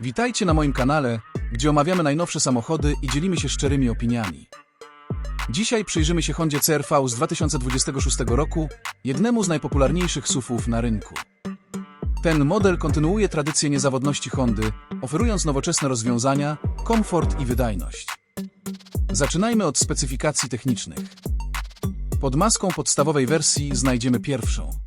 Witajcie na moim kanale, gdzie omawiamy najnowsze samochody i dzielimy się szczerymi opiniami. Dzisiaj przyjrzymy się Hondzie CR-V z 2026 roku, jednemu z najpopularniejszych SUV-ów na rynku. Ten model kontynuuje tradycję niezawodności Hondy, oferując nowoczesne rozwiązania, komfort i wydajność. Zaczynajmy od specyfikacji technicznych. Pod maską podstawowej wersji znajdziemy pierwszą.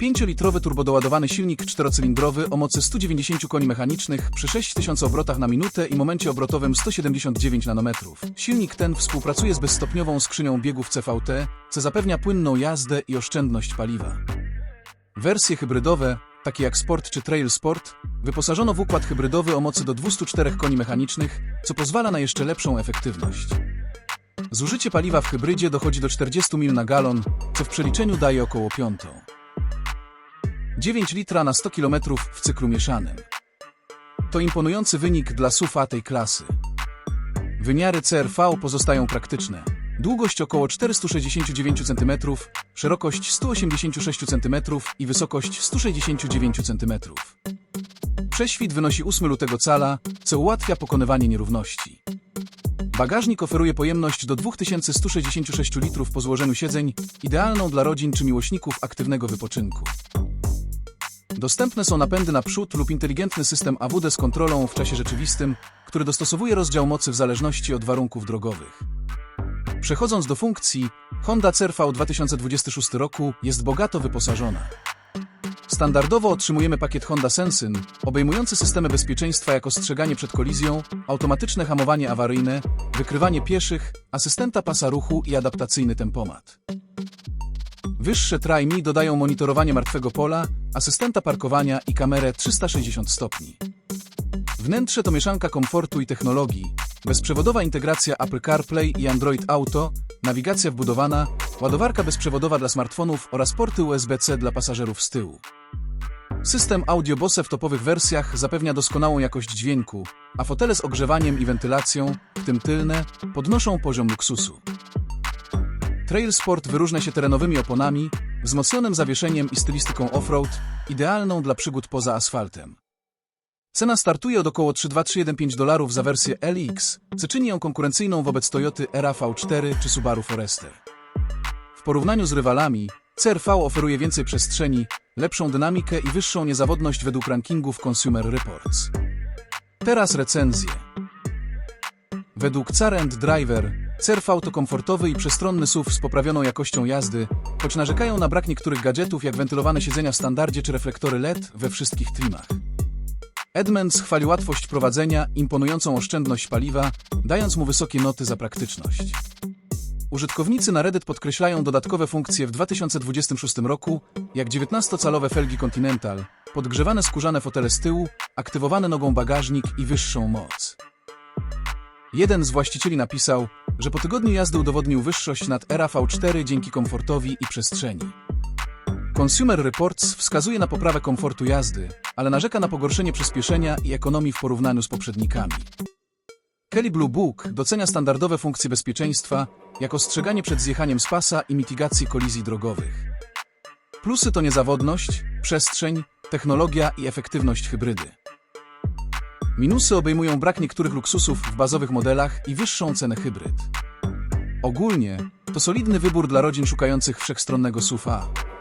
5-litrowy turbodoładowany silnik czterocylindrowy o mocy 190 koni mechanicznych przy 6000 obrotach na minutę i momencie obrotowym 179 nanometrów. Silnik ten współpracuje z bezstopniową skrzynią biegów CVT, co zapewnia płynną jazdę i oszczędność paliwa. Wersje hybrydowe, takie jak Sport czy Trail Sport, wyposażono w układ hybrydowy o mocy do 204 koni mechanicznych, co pozwala na jeszcze lepszą efektywność. Zużycie paliwa w hybrydzie dochodzi do 40 mil na galon, co w przeliczeniu daje około piątą. 9 litra na 100 km w cyklu mieszanym. To imponujący wynik dla SUV tej klasy. Wymiary CRV pozostają praktyczne. Długość około 469 cm, szerokość 186 cm i wysokość 169 cm. Prześwit wynosi 8 lutego cala, co ułatwia pokonywanie nierówności. Bagażnik oferuje pojemność do 2166 litrów po złożeniu siedzeń, idealną dla rodzin czy miłośników aktywnego wypoczynku. Dostępne są napędy naprzód lub inteligentny system AWD z kontrolą w czasie rzeczywistym, który dostosowuje rozdział mocy w zależności od warunków drogowych. Przechodząc do funkcji, Honda CR-V 2026 roku jest bogato wyposażona. Standardowo otrzymujemy pakiet Honda Sensyn, obejmujący systemy bezpieczeństwa jak ostrzeganie przed kolizją, automatyczne hamowanie awaryjne, wykrywanie pieszych, asystenta pasa ruchu i adaptacyjny tempomat. Wyższe Try.me dodają monitorowanie martwego pola, asystenta parkowania i kamerę 360 stopni. Wnętrze to mieszanka komfortu i technologii, bezprzewodowa integracja Apple CarPlay i Android Auto, nawigacja wbudowana, ładowarka bezprzewodowa dla smartfonów oraz porty USB-C dla pasażerów z tyłu. System Audio Bose w topowych wersjach zapewnia doskonałą jakość dźwięku, a fotele z ogrzewaniem i wentylacją, w tym tylne, podnoszą poziom luksusu. Trail Sport wyróżnia się terenowymi oponami, wzmocnionym zawieszeniem i stylistyką off-road, idealną dla przygód poza asfaltem. Cena startuje od około 32315 dolarów za wersję LX, co czyni ją konkurencyjną wobec Toyoty RAV4 czy Subaru Forester. W porównaniu z rywalami, CR-V oferuje więcej przestrzeni, lepszą dynamikę i wyższą niezawodność według rankingów Consumer Reports. Teraz recenzje. Według Car Driver, CR-V to komfortowy i przestronny SUV z poprawioną jakością jazdy, choć narzekają na brak niektórych gadżetów jak wentylowane siedzenia w standardzie czy reflektory LED we wszystkich trimach. Edmunds chwali łatwość prowadzenia, imponującą oszczędność paliwa, dając mu wysokie noty za praktyczność. Użytkownicy na Reddit podkreślają dodatkowe funkcje w 2026 roku, jak 19-calowe felgi Continental, podgrzewane skórzane fotele z tyłu, aktywowany nogą bagażnik i wyższą moc. Jeden z właścicieli napisał, że po tygodniu jazdy udowodnił wyższość nad RAV4 dzięki komfortowi i przestrzeni. Consumer Reports wskazuje na poprawę komfortu jazdy, ale narzeka na pogorszenie przyspieszenia i ekonomii w porównaniu z poprzednikami. Kelly Blue Book docenia standardowe funkcje bezpieczeństwa, jak ostrzeganie przed zjechaniem z pasa i mitigacji kolizji drogowych. Plusy to niezawodność, przestrzeń, technologia i efektywność hybrydy. Minusy obejmują brak niektórych luksusów w bazowych modelach i wyższą cenę hybryd. Ogólnie to solidny wybór dla rodzin szukających wszechstronnego SUV-a.